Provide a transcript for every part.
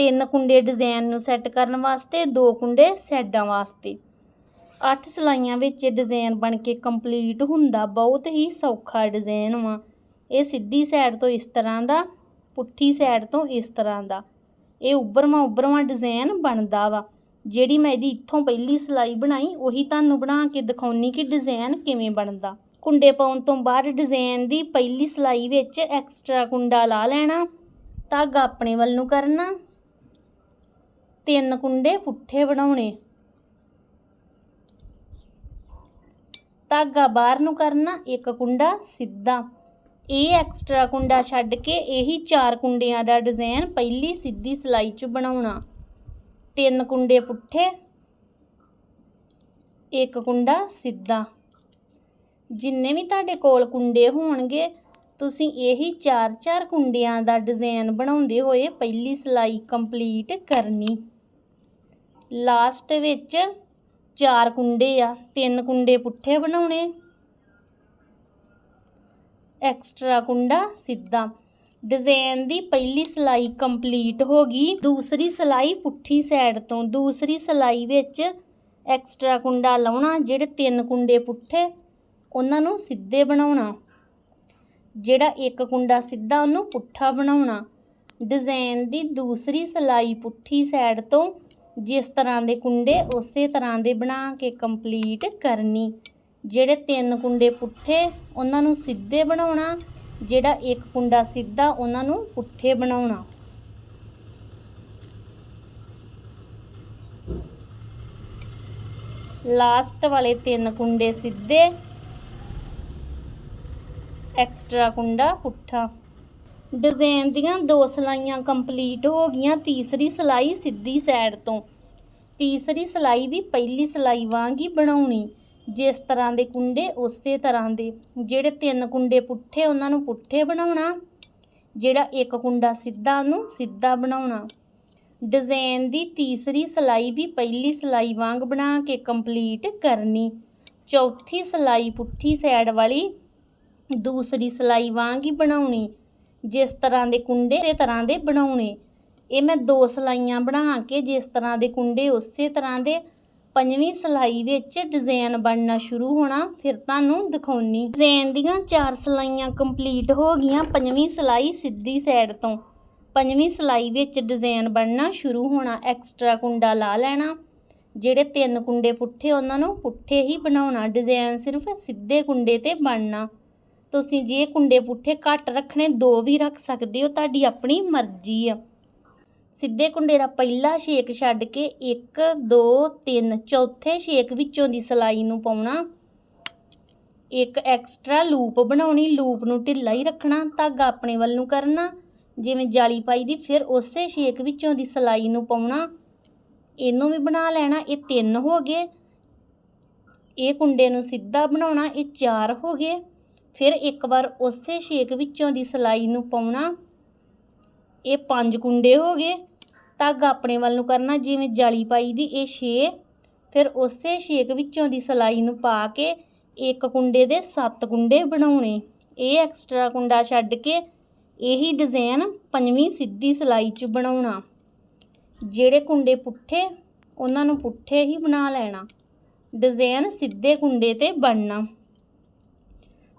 ਤਿੰਨ ਕੁੰਡੇ ਡਿਜ਼ਾਈਨ ਨੂੰ ਸੈੱਟ ਕਰਨ ਵਾਸਤੇ, ਦੋ ਕੁੰਡੇ ਸੈਡਾਂ ਵਾਸਤੇ। ਅੱਠ ਸਲਾਈਆਂ ਵਿੱਚ ਇਹ ਡਿਜ਼ਾਈਨ ਬਣ ਕੇ ਕੰਪਲੀਟ ਹੁੰਦਾ, ਬਹੁਤ ਹੀ ਸੌਖਾ ਡਿਜ਼ਾਈਨ ਵਾ। ਇਹ ਸਿੱਧੀ ਸਾਈਡ ਤੋਂ ਇਸ ਤਰ੍ਹਾਂ ਦਾ, ਪੁੱਠੀ ਸਾਈਡ ਤੋਂ ਇਸ ਤਰ੍ਹਾਂ ਦਾ। ਇਹ ਉੱਭਰਵਾਂ ਉੱਭਰਵਾਂ ਡਿਜ਼ਾਈਨ ਬਣਦਾ ਵਾ। ਜਿਹੜੀ ਮੈਂ ਇਹਦੀ ਇੱਥੋਂ ਪਹਿਲੀ ਸਲਾਈ ਬਣਾਈ, ਉਹੀ ਤੁਹਾਨੂੰ ਬਣਾ ਕੇ ਦਿਖਾਉਣੀ ਕਿ ਡਿਜ਼ਾਈਨ ਕਿਵੇਂ ਬਣਦਾ। ਕੁੰਡੇ ਪਾਉਣ ਤੋਂ ਬਾਅਦ ਡਿਜ਼ਾਈਨ ਦੀ ਪਹਿਲੀ ਸਲਾਈ ਵਿੱਚ ਐਕਸਟਰਾ ਕੁੰਡਾ ਲਾ ਲੈਣਾ, ਧਾਗਾ ਆਪਣੇ ਵੱਲ ਨੂੰ ਕਰਨਾ ਤਿੰਨ ਕੁੰਡੇ ਪੁੱਠੇ ਬਣਾਉਣੇ। ਧਾਗਾ ਬਾਹਰ ਨੂੰ ਕਰਨਾ, ਇੱਕ ਕੁੰਡਾ ਸਿੱਧਾ। ਇਹ ਐਕਸਟਰਾ ਕੁੰਡਾ ਛੱਡ ਕੇ ਇਹੀ ਚਾਰ ਕੁੰਡਿਆਂ ਦਾ ਡਿਜ਼ਾਈਨ ਪਹਿਲੀ ਸਿੱਧੀ ਸਲਾਈ 'ਚ ਬਣਾਉਣਾ। ਤਿੰਨ ਕੁੰਡੇ ਪੁੱਠੇ, ਇੱਕ ਕੁੰਡਾ ਸਿੱਧਾ। ਜਿੰਨੇ ਵੀ ਤੁਹਾਡੇ ਕੋਲ ਕੁੰਡੇ ਹੋਣਗੇ, ਤੁਸੀਂ ਇਹੀ ਚਾਰ ਚਾਰ ਕੁੰਡਿਆਂ ਦਾ ਡਿਜ਼ਾਈਨ ਬਣਾਉਂਦੇ ਹੋਏ ਪਹਿਲੀ ਸਲਾਈ ਕੰਪਲੀਟ ਕਰਨੀ। ਲਾਸਟ ਵਿੱਚ ਚਾਰ ਕੁੰਡੇ ਆ, ਤਿੰਨ ਕੁੰਡੇ ਪੁੱਠੇ ਬਣਾਉਣੇ। ਐਕਸਟਰਾ ਕੁੰਡਾ ਸਿੱਧਾ। ਡਿਜ਼ਾਈਨ ਦੀ ਪਹਿਲੀ ਸਲਾਈ ਕੰਪਲੀਟ ਹੋ ਗਈ। ਦੂਸਰੀ ਸਲਾਈ ਪੁੱਠੀ ਸਾਈਡ ਤੋਂ। ਦੂਸਰੀ ਸਲਾਈ ਵਿੱਚ ਐਕਸਟਰਾ ਕੁੰਡਾ ਲਾਉਣਾ, ਜਿਹੜੇ ਤਿੰਨ ਕੁੰਡੇ ਪੁੱਠੇ, ਉਹਨਾਂ ਨੂੰ ਸਿੱਧੇ ਬਣਾਉਣਾ। ਜਿਹੜਾ ਇੱਕ ਕੁੰਡਾ ਸਿੱਧਾ, ਉਹਨੂੰ ਪੁੱਠਾ ਬਣਾਉਣਾ। ਡਿਜ਼ਾਈਨ ਦੀ ਦੂਸਰੀ ਸਲਾਈ ਪੁੱਠੀ ਸਾਈਡ ਤੋਂ ਜਿਸ ਤਰ੍ਹਾਂ ਦੇ ਕੁੰਡੇ ਉਸੇ ਤਰ੍ਹਾਂ ਦੇ ਬਣਾ ਕੇ ਕੰਪਲੀਟ ਕਰਨੀ। ਜਿਹੜੇ ਤਿੰਨ ਕੁੰਡੇ ਪੁੱਠੇ, ਉਹਨਾਂ ਨੂੰ ਸਿੱਧੇ ਬਣਾਉਣਾ। ਜਿਹੜਾ ਇੱਕ ਕੁੰਡਾ ਸਿੱਧਾ, ਉਹਨਾਂ ਨੂੰ ਪੁੱਠੇ ਬਣਾਉਣਾ। ਲਾਸਟ ਵਾਲੇ ਤਿੰਨ ਕੁੰਡੇ ਸਿੱਧੇ। ਐਕਸਟਰਾ ਕੁੰਡਾ ਪੁੱਠਾ। ਡਿਜ਼ਾਈਨ ਦੀਆਂ ਦੋ ਸਲਾਈਆਂ ਕੰਪਲੀਟ ਹੋ ਗਈਆਂ। ਤੀਸਰੀ ਸਲਾਈ ਸਿੱਧੀ ਸਾਈਡ ਤੋਂ। ਤੀਸਰੀ ਸਲਾਈ ਵੀ ਪਹਿਲੀ ਸਲਾਈ ਵਾਂਗ ਹੀ ਬਣਾਉਣੀ। ਜਿਸ ਤਰ੍ਹਾਂ ਦੇ ਕੁੰਡੇ, ਉਸੇ ਤਰ੍ਹਾਂ ਦੇ। ਜਿਹੜੇ ਤਿੰਨ ਕੁੰਡੇ ਪੁੱਠੇ, ਉਹਨਾਂ ਨੂੰ ਪੁੱਠੇ ਬਣਾਉਣਾ। ਜਿਹੜਾ ਇੱਕ ਕੁੰਡਾ ਸਿੱਧਾ, ਉਹਨੂੰ ਸਿੱਧਾ ਬਣਾਉਣਾ। ਡਿਜ਼ਾਈਨ ਦੀ ਤੀਸਰੀ ਸਲਾਈ ਵੀ ਪਹਿਲੀ ਸਲਾਈ ਵਾਂਗ ਬਣਾ ਕੇ ਕੰਪਲੀਟ ਕਰਨੀ। ਚੌਥੀ ਸਲਾਈ ਪੁੱਠੀ ਸਾਈਡ ਵਾਲੀ ਦੂਸਰੀ ਸਲਾਈ ਵਾਂਗ ਹੀ ਬਣਾਉਣੀ। ਜਿਸ ਤਰ੍ਹਾਂ ਦੇ ਕੁੰਡੇ ਤੇ ਤਰ੍ਹਾਂ ਦੇ ਬਣਾਉਣੇ। ਇਹ ਮੈਂ ਦੋ ਸਲਾਈਆਂ ਬਣਾ ਕੇ ਜਿਸ ਤਰ੍ਹਾਂ ਦੇ ਕੁੰਡੇ ਉਸੇ ਤਰ੍ਹਾਂ ਦੇ ਪੰਜਵੀਂ ਸਲਾਈ ਵਿੱਚ ਡਿਜ਼ਾਈਨ ਬਣਨਾ ਸ਼ੁਰੂ ਹੋਣਾ, ਫਿਰ ਤੁਹਾਨੂੰ ਦਿਖਾਉਣੀ। ਡਿਜ਼ਾਈਨ ਦੀਆਂ ਚਾਰ ਸਲਾਈਆਂ ਕੰਪਲੀਟ ਹੋ ਗਈਆਂ ਪੰਜਵੀਂ ਸਲਾਈ ਸਿੱਧੀ ਸਾਈਡ ਤੋਂ। ਪੰਜਵੀਂ ਸਲਾਈ ਵਿੱਚ ਡਿਜ਼ਾਈਨ ਬਣਨਾ ਸ਼ੁਰੂ ਹੋਣਾ ਐਕਸਟਰਾ ਕੁੰਡਾ ਲਾ ਲੈਣਾ, ਜਿਹੜੇ ਤਿੰਨ ਕੁੰਡੇ ਪੁੱਠੇ ਉਹਨਾਂ ਨੂੰ ਪੁੱਠੇ ਹੀ ਬਣਾਉਣਾ, ਡਿਜ਼ਾਈਨ ਸਿਰਫ ਸਿੱਧੇ ਕੁੰਡੇ ਤੇ ਬਣਨਾ। ਤੁਸੀਂ ਜੇ ਕੁੰਡੇ ਪੁੱਠੇ ਘੱਟ ਰੱਖਣੇ, ਦੋ ਵੀ ਰੱਖ ਸਕਦੇ ਹੋ, ਤੁਹਾਡੀ ਆਪਣੀ ਮਰਜ਼ੀ ਆ। ਸਿੱਧੇ ਕੁੰਡੇ ਦਾ ਪਹਿਲਾ ਛੇਕ ਛੱਡ ਕੇ 1 2 3 ਚੌਥੇ ਛੇਕ ਵਿੱਚੋਂ ਦੀ ਸਲਾਈ ਨੂੰ ਪਾਉਣਾ। ਇੱਕ ਐਕਸਟਰਾ ਲੂਪ ਬਣਾਉਣੀ, ਲੂਪ ਨੂੰ ਢਿੱਲਾ ਹੀ ਰੱਖਣਾ, ਧਾਗਾ ਆਪਣੇ ਵੱਲ ਨੂੰ ਕਰਨਾ। ਜਿਵੇਂ ਜਾਲੀ ਪਾਈ ਦੀ, ਫਿਰ ਉਸੇ ਛੇਕ ਵਿੱਚੋਂ ਦੀ ਸਲਾਈ ਨੂੰ ਪਾਉਣਾ। ਇਹਨੂੰ ਵੀ ਬਣਾ ਲੈਣਾ, ਇਹ ਤਿੰਨ ਹੋ ਗਏ। ਇਹ ਕੁੰਡੇ ਨੂੰ ਸਿੱਧਾ ਬਣਾਉਣਾ, ਇਹ ਚਾਰ ਹੋ ਗਏ। ਫਿਰ ਇੱਕ ਵਾਰ ਉਸੇ ਛੇਕ ਵਿੱਚੋਂ ਦੀ ਸਲਾਈ ਨੂੰ ਪਾਉਣਾ। ਇਹ ਪੰਜ ਕੁੰਡੇ ਹੋ ਗਏ। ਧਾਗਾ ਆਪਣੇ ਵੱਲ ਨੂੰ ਕਰਨਾ, ਜਿਵੇਂ ਜਾਲੀ ਪਾਈ ਦੀ ਇਹ 6 ਫਿਰ ਉਸੇ ਛੇਕ ਵਿੱਚੋਂ ਦੀ ਸਲਾਈ ਨੂੰ ਪਾ ਕੇ ਇੱਕ ਕੁੰਡੇ ਦੇ 7 ਕੁੰਡੇ ਬਣਾਉਣੇ। ਇਹ ਐਕਸਟਰਾ ਕੁੰਡਾ ਛੱਡ ਕੇ ਇਹੀ ਡਿਜ਼ਾਈਨ ਪੰਜਵੀਂ ਸਿੱਧੀ ਸਲਾਈ 'ਚ ਬਣਾਉਣਾ। ਜਿਹੜੇ ਕੁੰਡੇ ਪੁੱਠੇ, ਉਹਨਾਂ ਨੂੰ ਪੁੱਠੇ ਹੀ ਬਣਾ ਲੈਣਾ। ਡਿਜ਼ਾਈਨ ਸਿੱਧੇ ਕੁੰਡੇ ਤੇ ਬਣਨਾ।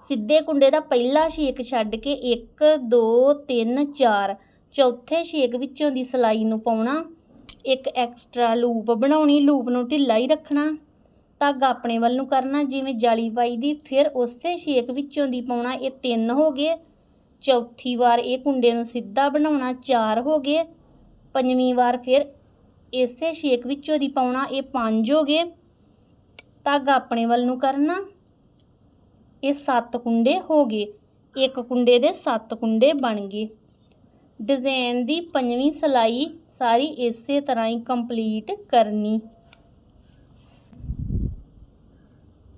ਸਿੱਧੇ ਕੁੰਡੇ ਦਾ ਪਹਿਲਾ ਛੇਕ ਛੱਡ ਕੇ 1 2 3 4 ਚੌਥੇ ਛੇਕ ਵਿੱਚੋਂ ਦੀ ਸਲਾਈ ਨੂੰ ਪਾਉਣਾ, ਇੱਕ ਐਕਸਟਰਾ ਲੂਪ ਬਣਾਉਣੀ, ਲੂਪ ਨੂੰ ਢਿੱਲਾ ਹੀ ਰੱਖਣਾ, ਧਾਗਾ ਆਪਣੇ ਵੱਲ ਨੂੰ ਕਰਨਾ, ਜਿਵੇਂ ਜਾਲੀ ਪਾਈ ਦੀ, ਫਿਰ ਉਸੇ ਛੇਕ ਵਿੱਚੋਂ ਦੀ ਪਾਉਣਾ, ਇਹ ਤਿੰਨ ਹੋ ਗਏ। ਚੌਥੀ ਵਾਰ ਇਹ ਕੁੰਡੇ ਨੂੰ ਸਿੱਧਾ ਬਣਾਉਣਾ, ਚਾਰ ਹੋ ਗਏ। ਪੰਜਵੀਂ ਵਾਰ ਫਿਰ ਇਸੇ ਛੇਕ ਵਿੱਚੋਂ ਦੀ ਪਾਉਣਾ, ਇਹ ਪੰਜ ਹੋ ਗਏ। ਧਾਗਾ ਆਪਣੇ ਵੱਲ ਨੂੰ ਕਰਨਾ, ਇਹ ਸੱਤ ਕੁੰਡੇ ਹੋ ਗਏ। ਇੱਕ ਕੁੰਡੇ ਦੇ ਸੱਤ ਕੁੰਡੇ ਬਣ ਗਏ। ਡਿਜ਼ਾਈਨ ਦੀ ਪੰਜਵੀਂ ਸਲਾਈ ਸਾਰੀ ਇਸੇ ਤਰ੍ਹਾਂ ਹੀ ਕੰਪਲੀਟ ਕਰਨੀ।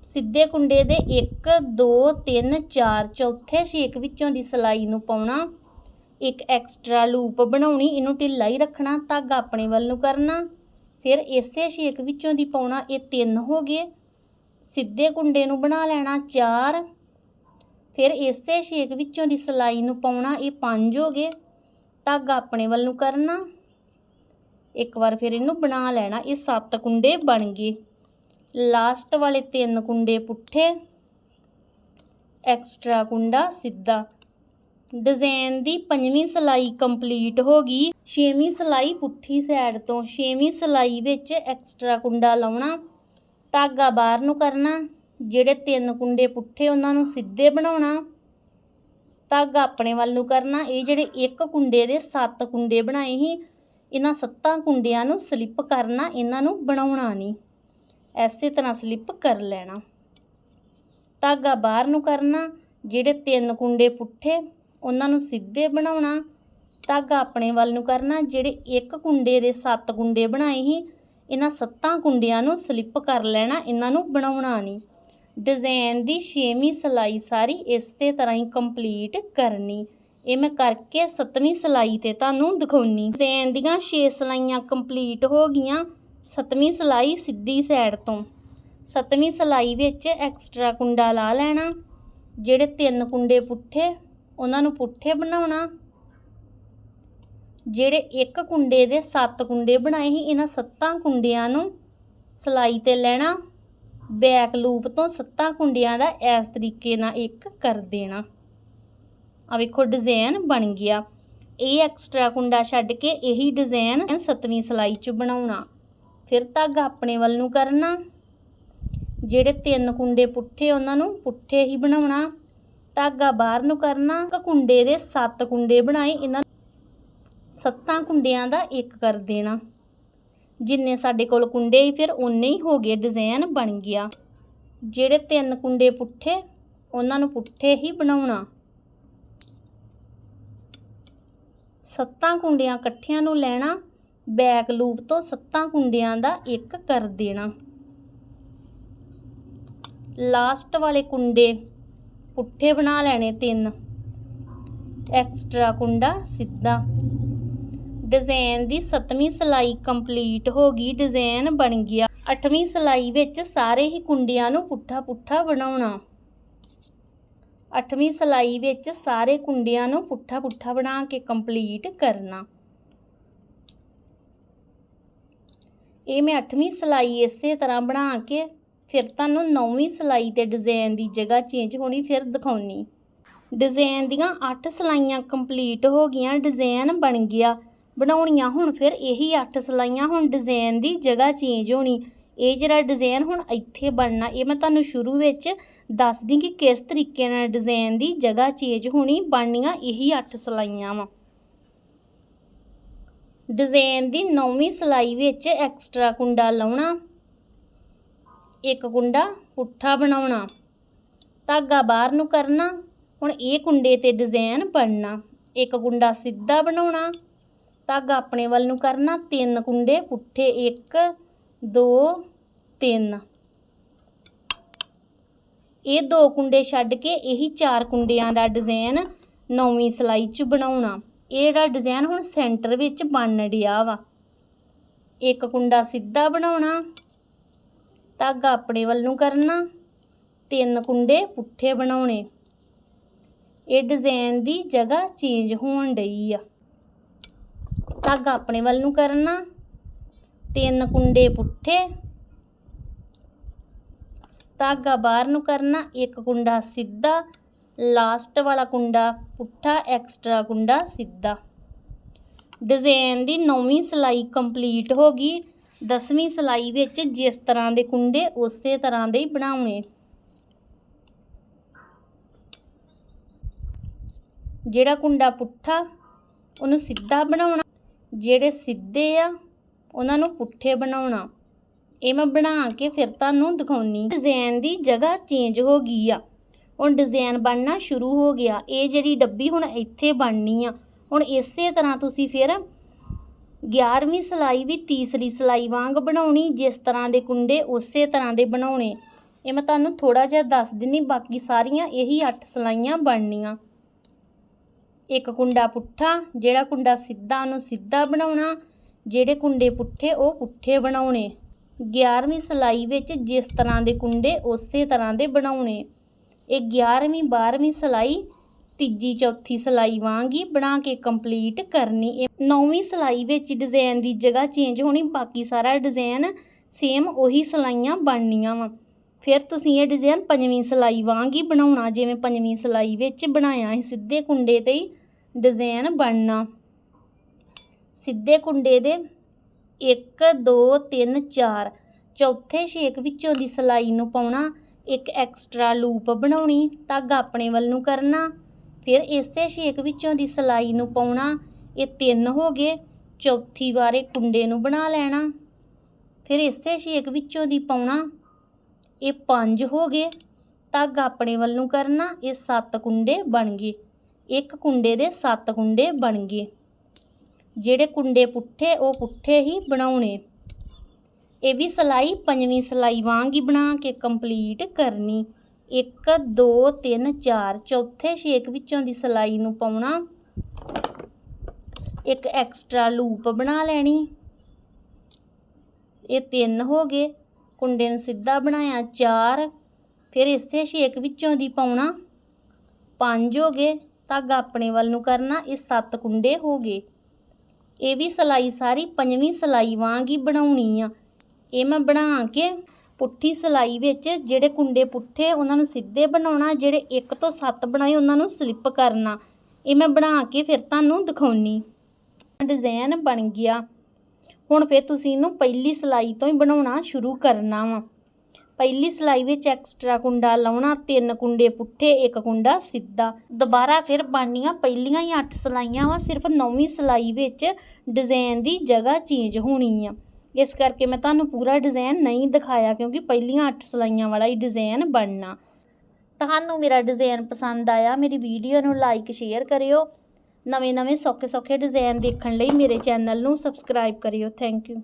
ਸਿੱਧੇ ਕੁੰਡੇ ਦੇ 1 2 3 4 ਚੌਥੇ ਛੇਕ ਵਿੱਚੋਂ ਦੀ ਸਲਾਈ ਨੂੰ ਪਾਉਣਾ। ਇੱਕ ਐਕਸਟਰਾ ਲੂਪ ਬਣਾਉਣੀ, ਇਹਨੂੰ ਢਿੱਲਾ ਹੀ ਰੱਖਣਾ, ਧਾਗਾ ਆਪਣੇ ਵੱਲ ਨੂੰ ਕਰਨਾ। ਫਿਰ ਇਸੇ ਛੇਕ ਵਿੱਚੋਂ ਦੀ ਪਾਉਣਾ, ਇਹ ਤਿੰਨ ਹੋ ਗਏ। ਸਿੱਧੇ ਕੁੰਡੇ ਨੂੰ ਬਣਾ ਲੈਣਾ 4 ਫਿਰ ਇਸੇ ਛੇਕ ਵਿੱਚੋਂ ਦੀ ਸਲਾਈ ਨੂੰ ਪਾਉਣਾ, ਇਹ 5 ਹੋ ਗਏ। ਧਾਗਾ ਆਪਣੇ ਵੱਲ ਨੂੰ ਕਰਨਾ। ਇੱਕ ਵਾਰ ਫਿਰ ਇਹਨੂੰ ਬਣਾ ਲੈਣਾ। ਇਹ ਸੱਤ ਕੁੰਡੇ ਬਣ ਗਏ। ਲਾਸਟ ਵਾਲੇ ਤਿੰਨ ਕੁੰਡੇ ਪੁੱਠੇ। ਐਕਸਟਰਾ ਕੁੰਡਾ ਸਿੱਧਾ। ਡਿਜ਼ਾਈਨ ਦੀ ਪੰਜਵੀਂ ਸਲਾਈ ਕੰਪਲੀਟ ਹੋ ਗਈ। ਛੇਵੀਂ ਸਲਾਈ ਪੁੱਠੀ ਸਾਈਡ ਤੋਂ। ਛੇਵੀਂ ਸਲਾਈ ਵਿੱਚ ਐਕਸਟਰਾ ਕੁੰਡਾ ਲਾਉਣਾ। ਧਾਗਾ ਬਾਹਰ ਨੂੰ ਕਰਨਾ। ਜਿਹੜੇ ਤਿੰਨ ਕੁੰਡੇ ਪੁੱਠੇ, ਉਹਨਾਂ ਨੂੰ ਸਿੱਧੇ ਬਣਾਉਣਾ। ਧਾਗਾ ਆਪਣੇ ਵੱਲ ਨੂੰ ਕਰਨਾ। ਇਹ ਜਿਹੜੇ ਇੱਕ ਕੁੰਡੇ ਦੇ ਸੱਤ ਕੁੰਡੇ ਬਣਾਏ ਸੀ, ਇਹਨਾਂ ਸੱਤਾਂ ਕੁੰਡਿਆਂ ਨੂੰ ਸਲਿੱਪ ਕਰਨਾ, ਇਹਨਾਂ ਨੂੰ ਬਣਾਉਣਾ ਨਹੀਂ। ਐਸੇ ਤਰ੍ਹਾਂ ਸਲਿੱਪ ਕਰ ਲੈਣਾ। ਧਾਗਾ ਬਾਹਰ ਨੂੰ ਕਰਨਾ, ਜਿਹੜੇ ਤਿੰਨ ਕੁੰਡੇ ਪੁੱਠੇ, ਉਹਨਾਂ ਨੂੰ ਸਿੱਧੇ ਬਣਾਉਣਾ। ਧਾਗਾ ਆਪਣੇ ਵੱਲ ਨੂੰ ਕਰਨਾ, ਜਿਹੜੇ ਇੱਕ ਕੁੰਡੇ ਦੇ ਸੱਤ ਕੁੰਡੇ ਬਣਾਏ ਸੀ, ਇਹਨਾਂ ਸੱਤਾਂ ਕੁੰਡਿਆਂ ਨੂੰ ਸਲਿੱਪ ਕਰ ਲੈਣਾ, ਇਹਨਾਂ ਨੂੰ ਬਣਾਉਣਾ ਨਹੀਂ। ਡਿਜ਼ਾਈਨ ਦੀ ਛੇਵੀਂ ਸਲਾਈ ਸਾਰੀ ਇਸੇ ਤਰ੍ਹਾਂ ਹੀ ਕੰਪਲੀਟ ਕਰਨੀ। ਇਹ ਮੈਂ ਕਰਕੇ ਸੱਤਵੀਂ ਸਲਾਈ ਤੇ ਤੁਹਾਨੂੰ ਦਿਖਾਉਣੀ। ਡਿਜ਼ਾਈਨ ਦੀਆਂ 6 ਸਲਾਈਆਂ ਕੰਪਲੀਟ ਹੋ ਗਈਆਂ ਸੱਤਵੀਂ ਸਲਾਈ ਸਿੱਧੀ ਸਾਈਡ ਤੋਂ। ਸੱਤਵੀਂ ਸਲਾਈ ਵਿੱਚ ਐਕਸਟਰਾ ਕੁੰਡਾ ਲਾ ਲੈਣਾ, ਜਿਹੜੇ ਤਿੰਨ ਕੁੰਡੇ ਪੁੱਠੇ, ਉਹਨਾਂ ਨੂੰ ਪੁੱਠੇ ਬਣਾਉਣਾ। ਜਿਹੜੇ ਇੱਕ ਕੁੰਡੇ ਦੇ ਸੱਤ ਕੁੰਡੇ ਬਣਾਏ ਸੀ, ਇਹਨਾਂ ਸੱਤਾਂ ਕੁੰਡਿਆਂ ਨੂੰ ਸਲਾਈ ਤੇ ਲੈਣਾ। ਬੈਕ ਲੂਪ ਤੋਂ ਸੱਤਾਂ ਕੁੰਡਿਆਂ ਦਾ ਇਸ ਤਰੀਕੇ ਨਾਲ ਇੱਕ ਕਰ ਦੇਣਾ। ਆ ਵੇਖੋ ਡਿਜ਼ਾਈਨ ਬਣ ਗਿਆ। ਇਹ ਐਕਸਟਰਾ ਕੁੰਡਾ ਛੱਡ ਕੇ ਇਹੀ ਡਿਜ਼ਾਈਨ ਸੱਤਵੀਂ ਸਲਾਈ 'ਚ ਬਣਾਉਣਾ। ਫਿਰ ਧਾਗਾ ਆਪਣੇ ਵੱਲ ਨੂੰ ਕਰਨਾ। ਜਿਹੜੇ ਤਿੰਨ ਕੁੰਡੇ ਪੁੱਠੇ, ਉਹਨਾਂ ਨੂੰ ਪੁੱਠੇ ਹੀ ਬਣਾਉਣਾ। ਧਾਗਾ ਬਾਹਰ ਨੂੰ ਕਰਨਾ। ਕੁੰਡੇ ਦੇ ਸੱਤ ਕੁੰਡੇ ਬਣਾਏ। ਇਹਨਾਂ ਸੱਤਾਂ ਕੁੰਡਿਆਂ ਦਾ ਇੱਕ ਕਰ ਦੇਣਾ। ਜਿੰਨੇ ਸਾਡੇ ਕੋਲ ਕੁੰਡੇ ਹੀ ਫਿਰ ਉਨੇ ਹੀ ਹੋ ਗਏ ਡਿਜ਼ਾਈਨ ਬਣ ਗਿਆ। ਜਿਹੜੇ ਤਿੰਨ ਕੁੰਡੇ ਪੁੱਠੇ, ਉਹਨਾਂ ਨੂੰ ਪੁੱਠੇ ਹੀ ਬਣਾਉਣਾ। ਸੱਤਾਂ ਕੁੰਡਿਆਂ ਇਕੱਠਿਆਂ ਨੂੰ ਲੈਣਾ ਬੈਕ ਲੂਪ ਤੋਂ ਸੱਤਾਂ ਕੁੰਡਿਆਂ ਦਾ ਇੱਕ ਕਰ ਦੇਣਾ। ਲਾਸਟ ਵਾਲੇ ਕੁੰਡੇ ਪੁੱਠੇ ਬਣਾ ਲੈਣੇ ਤਿੰਨ। ਐਕਸਟਰਾ ਕੁੰਡਾ ਸਿੱਧਾ। ਡਿਜ਼ਾਈਨ ਦੀ 7ਵੀਂ ਸਲਾਈ ਕੰਪਲੀਟ ਹੋ ਗਈ, ਡਿਜ਼ਾਈਨ ਬਣ ਗਿਆ। 8ਵੀਂ ਸਲਾਈ ਵਿੱਚ ਸਾਰੇ ਹੀ ਕੁੰਡਿਆਂ ਨੂੰ ਪੁੱਠਾ ਪੁੱਠਾ ਬਣਾਉਣਾ। 8ਵੀਂ ਸਲਾਈ ਵਿੱਚ ਸਾਰੇ ਕੁੰਡਿਆਂ ਨੂੰ ਪੁੱਠਾ ਪੁੱਠਾ ਬਣਾ ਕੇ ਕੰਪਲੀਟ ਕਰਨਾ। ਇਹ ਮੈਂ 8ਵੀਂ ਸਲਾਈ ਇਸੇ ਤਰ੍ਹਾਂ ਬਣਾ ਕੇ ਫਿਰ ਤੁਹਾਨੂੰ 9ਵੀਂ ਸਲਾਈ ਤੇ ਡਿਜ਼ਾਈਨ ਦੀ ਜਗ੍ਹਾ ਚੇਂਜ ਹੋਣੀ ਫਿਰ ਦਿਖਾਉਣੀ। ਡਿਜ਼ਾਈਨ ਦੀਆਂ 8 ਸਲਾਈਆਂ ਕੰਪਲੀਟ ਹੋ ਗਈਆਂ, ਡਿਜ਼ਾਈਨ ਬਣ ਗਿਆ। ਬਣਾਉਣੀਆਂ ਹੁਣ ਫਿਰ ਇਹੀ 8 ਸਲਾਈਆਂ ਹੁਣ ਡਿਜ਼ਾਈਨ ਦੀ ਜਗ੍ਹਾ ਚੇਂਜ ਹੋਣੀ। ਇਹ ਜਿਹੜਾ ਡਿਜ਼ਾਈਨ ਹੁਣ ਇੱਥੇ ਬਣਨਾ, ਇਹ ਮੈਂ ਤੁਹਾਨੂੰ ਸ਼ੁਰੂ ਵਿੱਚ ਦੱਸਦੀ ਕਿ ਕਿਸ ਤਰੀਕੇ ਨਾਲ ਡਿਜ਼ਾਈਨ ਦੀ ਜਗ੍ਹਾ ਚੇਂਜ ਹੋਣੀ, ਬਣਨੀਆਂ ਇਹੀ 8 ਸਲਾਈਆਂ ਵਾ। ਡਿਜ਼ਾਈਨ ਦੀ ਨੌਵੀਂ ਸਲਾਈ ਵਿੱਚ ਐਕਸਟਰਾ ਕੁੰਡਾ ਲਾਉਣਾ, ਇੱਕ ਕੁੰਡਾ ਪੁੱਠਾ ਬਣਾਉਣਾ, ਧਾਗਾ ਬਾਹਰ ਨੂੰ ਕਰਨਾ, ਹੁਣ ਇਹ ਕੁੰਡੇ ਤੇ ਡਿਜ਼ਾਈਨ ਬਣਨਾ, ਇੱਕ ਕੁੰਡਾ ਸਿੱਧਾ ਬਣਾਉਣਾ ਧਾਗਾ ਆਪਣੇ ਵੱਲ ਨੂੰ ਕਰਨਾ। ਤਿੰਨ ਕੁੰਡੇ ਪੁੱਠੇ। 1 2 3 ਇਹ ਦੋ ਕੁੰਡੇ ਛੱਡ ਕੇ ਇਹੀ ਚਾਰ ਕੁੰਡਿਆਂ ਦਾ ਡਿਜ਼ਾਈਨ ਨੌਵੀਂ ਸਲਾਈ 'ਚ ਬਣਾਉਣਾ। ਇਹ ਜਿਹੜਾ ਡਿਜ਼ਾਈਨ ਹੁਣ ਸੈਂਟਰ ਵਿੱਚ ਬਣ ਰਿਹਾ ਵਾ। ਇੱਕ ਕੁੰਡਾ ਸਿੱਧਾ ਬਣਾਉਣਾ। ਧਾਗਾ ਆਪਣੇ ਵੱਲ ਨੂੰ ਕਰਨਾ। ਤਿੰਨ ਕੁੰਡੇ ਪੁੱਠੇ ਬਣਾਉਣੇ। ਇਹ ਡਿਜ਼ਾਈਨ ਦੀ ਜਗ੍ਹਾ ਚੇਂਜ ਹੋਣ ਡਈ ਆ। ਧਾਗਾ ਆਪਣੇ ਵੱਲ ਨੂੰ ਕਰਨਾ, ਤਿੰਨ ਕੁੰਡੇ ਪੁੱਠੇ, ਧਾਗਾ ਬਾਹਰ ਨੂੰ ਕਰਨਾ, ਇੱਕ ਕੁੰਡਾ ਸਿੱਧਾ ਲਾਸਟ ਵਾਲਾ ਕੁੰਡਾ ਪੁੱਠਾ ਐਕਸਟਰਾ ਕੁੰਡਾ ਸਿੱਧਾ। ਡਿਜ਼ਾਈਨ ਦੀ ਨੌਵੀਂ ਸਲਾਈ ਕੰਪਲੀਟ ਹੋ ਗਈ। ਦਸਵੀਂ ਸਲਾਈ ਵਿੱਚ ਜਿਸ ਤਰ੍ਹਾਂ ਦੇ ਕੁੰਡੇ, ਉਸੇ ਤਰ੍ਹਾਂ ਦੇ ਹੀ ਬਣਾਉਣੇ। ਜਿਹੜਾ ਕੁੰਡਾ ਪੁੱਠਾ, ਉਹਨੂੰ ਸਿੱਧਾ ਬਣਾਉਣਾ। ਜਿਹੜੇ ਸਿੱਧੇ ਆ, ਉਹਨਾਂ ਨੂੰ ਪੁੱਠੇ ਬਣਾਉਣਾ। ਇਹ ਮੈਂ ਬਣਾ ਕੇ ਫਿਰ ਤੁਹਾਨੂੰ ਦਿਖਾਉਣੀ। ਡਿਜ਼ਾਈਨ ਦੀ ਜਗ੍ਹਾ ਚੇਂਜ ਹੋ ਗਈ ਆ। ਹੁਣ ਡਿਜ਼ਾਈਨ ਬਣਨਾ ਸ਼ੁਰੂ ਹੋ ਗਿਆ। ਇਹ ਜਿਹੜੀ ਡੱਬੀ ਹੁਣ ਇੱਥੇ ਬਣਨੀ ਆ। ਹੁਣ ਇਸੇ ਤਰ੍ਹਾਂ ਤੁਸੀਂ ਫਿਰ 11ਵੀਂ ਸਿਲਾਈ ਵੀ ਤੀਸਰੀ ਸਿਲਾਈ ਵਾਂਗ ਬਣਾਉਣੀ, ਜਿਸ ਤਰ੍ਹਾਂ ਦੇ ਕੁੰਡੇ ਉਸੇ ਤਰ੍ਹਾਂ ਦੇ ਬਣਾਉਣੇ। ਇਹ ਮੈਂ ਤੁਹਾਨੂੰ ਥੋੜਾ ਜਿਹਾ ਦੱਸ ਦਿੰਨੀ, ਬਾਕੀ ਸਾਰੀਆਂ ਇਹੀ 8 ਸਿਲਾਈਆਂ ਬਣਨੀਆਂ। ਇੱਕ ਕੁੰਡਾ ਪੁੱਠਾ, ਜਿਹੜਾ ਕੁੰਡਾ ਸਿੱਧਾ ਉਹਨੂੰ ਸਿੱਧਾ ਬਣਾਉਣਾ, ਜਿਹੜੇ ਕੁੰਡੇ ਪੁੱਠੇ ਉਹ ਪੁੱਠੇ ਬਣਾਉਣੇ। 11ਵੀਂ ਸਿਲਾਈ ਵਿੱਚ ਜਿਸ ਤਰ੍ਹਾਂ ਦੇ ਕੁੰਡੇ, ਉਸੇ ਤਰ੍ਹਾਂ ਦੇ ਬਣਾਉਣੇ। ਇਹ 11ਵੀਂ 12ਵੀਂ ਸਿਲਾਈ, ਤੀਜੀ, ਚੌਥੀ ਸਿਲਾਈ ਵਾਂਗ ਹੀ ਬਣਾ ਕੇ ਕੰਪਲੀਟ ਕਰਨੀ। ਇਹ ਨੌਵੀਂ ਸਿਲਾਈ ਵਿੱਚ ਡਿਜ਼ਾਈਨ ਦੀ ਜਗ੍ਹਾ ਚੇਂਜ ਹੋਣੀ, ਬਾਕੀ ਸਾਰਾ ਡਿਜ਼ਾਈਨ ਸੇਮ ਉਹੀ ਸਿਲਾਈਆਂ ਬਣਨੀਆਂ ਵਾ। ਫਿਰ ਤੁਸੀਂ ਇਹ ਡਿਜ਼ਾਈਨ ਪੰਜਵੀਂ ਸਿਲਾਈ ਵਾਂਗ ਹੀ ਬਣਾਉਣਾ, ਜਿਵੇਂ ਪੰਜਵੀਂ ਸਿਲਾਈ ਵਿੱਚ ਬਣਾਇਆ ਸੀ ਸਿੱਧੇ ਕੁੰਡੇ ਤੇ ਹੀ। ਡਿਜ਼ਾਈਨ ਬਣਨਾ। ਸਿੱਧੇ ਕੁੰਡੇ ਦੇ 1 2 3 4 ਚੌਥੇ ਛੇਕ ਵਿੱਚੋਂ ਦੀ ਸਿਲਾਈ ਨੂੰ ਪਾਉਣਾ, ਇੱਕ ਐਕਸਟਰਾ ਲੂਪ ਬਣਾਉਣੀ, ਧਾਗਾ ਆਪਣੇ ਵੱਲ ਨੂੰ ਕਰਨਾ। ਫਿਰ ਇਸੇ ਛੇਕ ਵਿੱਚੋਂ ਦੀ ਸਿਲਾਈ ਨੂੰ ਪਾਉਣਾ, ਇਹ ਤਿੰਨ ਹੋ ਗਏ। ਚੌਥੀ ਵਾਰੇ ਕੁੰਡੇ ਨੂੰ ਬਣਾ ਲੈਣਾ। ਫਿਰ ਇਸੇ ਛੇਕ ਵਿੱਚੋਂ ਦੀ ਪਾਉਣਾ, ਇਹ ਪੰਜ ਹੋ ਗਏ। ਧਾਗਾ ਆਪਣੇ ਵੱਲ ਨੂੰ ਕਰਨਾ, ਇਹ ਸੱਤ ਕੁੰਡੇ ਬਣ ਗਏ। ਇੱਕ ਕੁੰਡੇ ਦੇ ਸੱਤ ਕੁੰਡੇ ਬਣ ਗਏ। ਜਿਹੜੇ ਕੁੰਡੇ ਪੁੱਠੇ, ਉਹ ਪੁੱਠੇ ਹੀ ਬਣਾਉਣੇ। ਇਹ ਵੀ ਸਿਲਾਈ, ਪੰਜਵੀਂ ਸਿਲਾਈ ਵਾਂਗ ਹੀ ਬਣਾ ਕੇ ਕੰਪਲੀਟ ਕਰਨੀ। 1 2 3 4 ਚੌਥੇ ਛੇਕ ਵਿੱਚੋਂ ਦੀ ਸਿਲਾਈ ਨੂੰ ਪਾਉਣਾ। ਇੱਕ ਐਕਸਟਰਾ ਲੂਪ ਬਣਾ ਲੈਣੀ। ਇਹ ਤਿੰਨ ਹੋ ਗਏ। ਕੁੰਡੇ ਨੂੰ ਸਿੱਧਾ ਬਣਾਇਆ, ਚਾਰ। ਫਿਰ ਇਸੇ ਛੇਕ ਵਿੱਚੋਂ ਦੀ ਪਾਉਣਾ। ਪੰਜ ਹੋ ਗਏ। ਧਾਗਾ ਆਪਣੇ ਵੱਲ ਨੂੰ ਕਰਨਾ, ਇਹ ਸੱਤ ਕੁੰਡੇ ਹੋ ਗਏ। ਇਹ ਵੀ ਸਿਲਾਈ ਸਾਰੀ ਪੰਜਵੀਂ ਸਿਲਾਈ ਵਾਂਗ ਹੀ ਬਣਾਉਣੀ ਆ। ਇਹ ਮੈਂ ਬਣਾ ਕੇ ਪੁੱਠੀ ਸਿਲਾਈ ਵਿੱਚ ਜਿਹੜੇ ਕੁੰਡੇ ਪੁੱਠੇ ਉਹਨਾਂ ਨੂੰ ਸਿੱਧੇ ਬਣਾਉਣਾ, ਜਿਹੜੇ 1 ਤੋਂ 7 ਬਣਾਏ ਉਹਨਾਂ ਨੂੰ ਸਲਿੱਪ ਕਰਨਾ। ਇਹ ਮੈਂ ਬਣਾ ਕੇ ਫਿਰ ਤੁਹਾਨੂੰ ਦਿਖਾਉਣੀ। ਡਿਜ਼ਾਈਨ ਬਣ ਗਿਆ। ਹੁਣ ਫਿਰ ਤੁਸੀਂ ਇਹਨੂੰ ਪਹਿਲੀ ਸਿਲਾਈ ਤੋਂ ਹੀ ਬਣਾਉਣਾ ਸ਼ੁਰੂ ਕਰਨਾ ਵਾ। ਪਹਿਲੀ ਸਿਲਾਈ ਵਿੱਚ ਐਕਸਟਰਾ ਕੁੰਡਾ ਲਾਉਣਾ, ਤਿੰਨ ਕੁੰਡੇ ਪੁੱਠੇ, ਇੱਕ ਕੁੰਡਾ ਸਿੱਧਾ। ਦੁਬਾਰਾ ਫਿਰ ਬਣਨੀਆਂ ਪਹਿਲੀਆਂ ਹੀ 8 ਸਿਲਾਈਆਂ ਵਾ, ਸਿਰਫ ਨੌਵੀਂ ਸਿਲਾਈ ਵਿੱਚ ਡਿਜ਼ਾਈਨ ਦੀ ਜਗ੍ਹਾ ਚੇਂਜ ਹੋਣੀ ਆ। ਇਸ ਕਰਕੇ ਮੈਂ ਤੁਹਾਨੂੰ ਪੂਰਾ ਡਿਜ਼ਾਈਨ ਨਹੀਂ ਦਿਖਾਇਆ, ਕਿਉਂਕਿ ਪਹਿਲੀਆਂ 8 ਸਿਲਾਈਆਂ ਵਾਲਾ ਹੀ ਡਿਜ਼ਾਈਨ ਬਣਨਾ। ਤੁਹਾਨੂੰ ਮੇਰਾ ਡਿਜ਼ਾਈਨ ਪਸੰਦ ਆਇਆ, ਮੇਰੀ ਵੀਡੀਓ ਨੂੰ ਲਾਈਕ ਸ਼ੇਅਰ ਕਰਿਓ। ਨਵੇਂ ਨਵੇਂ ਸੌਖੇ ਸੌਖੇ ਡਿਜ਼ਾਈਨ ਦੇਖਣ ਲਈ ਮੇਰੇ ਚੈਨਲ ਨੂੰ ਸਬਸਕ੍ਰਾਈਬ ਕਰਿਓ। Thank you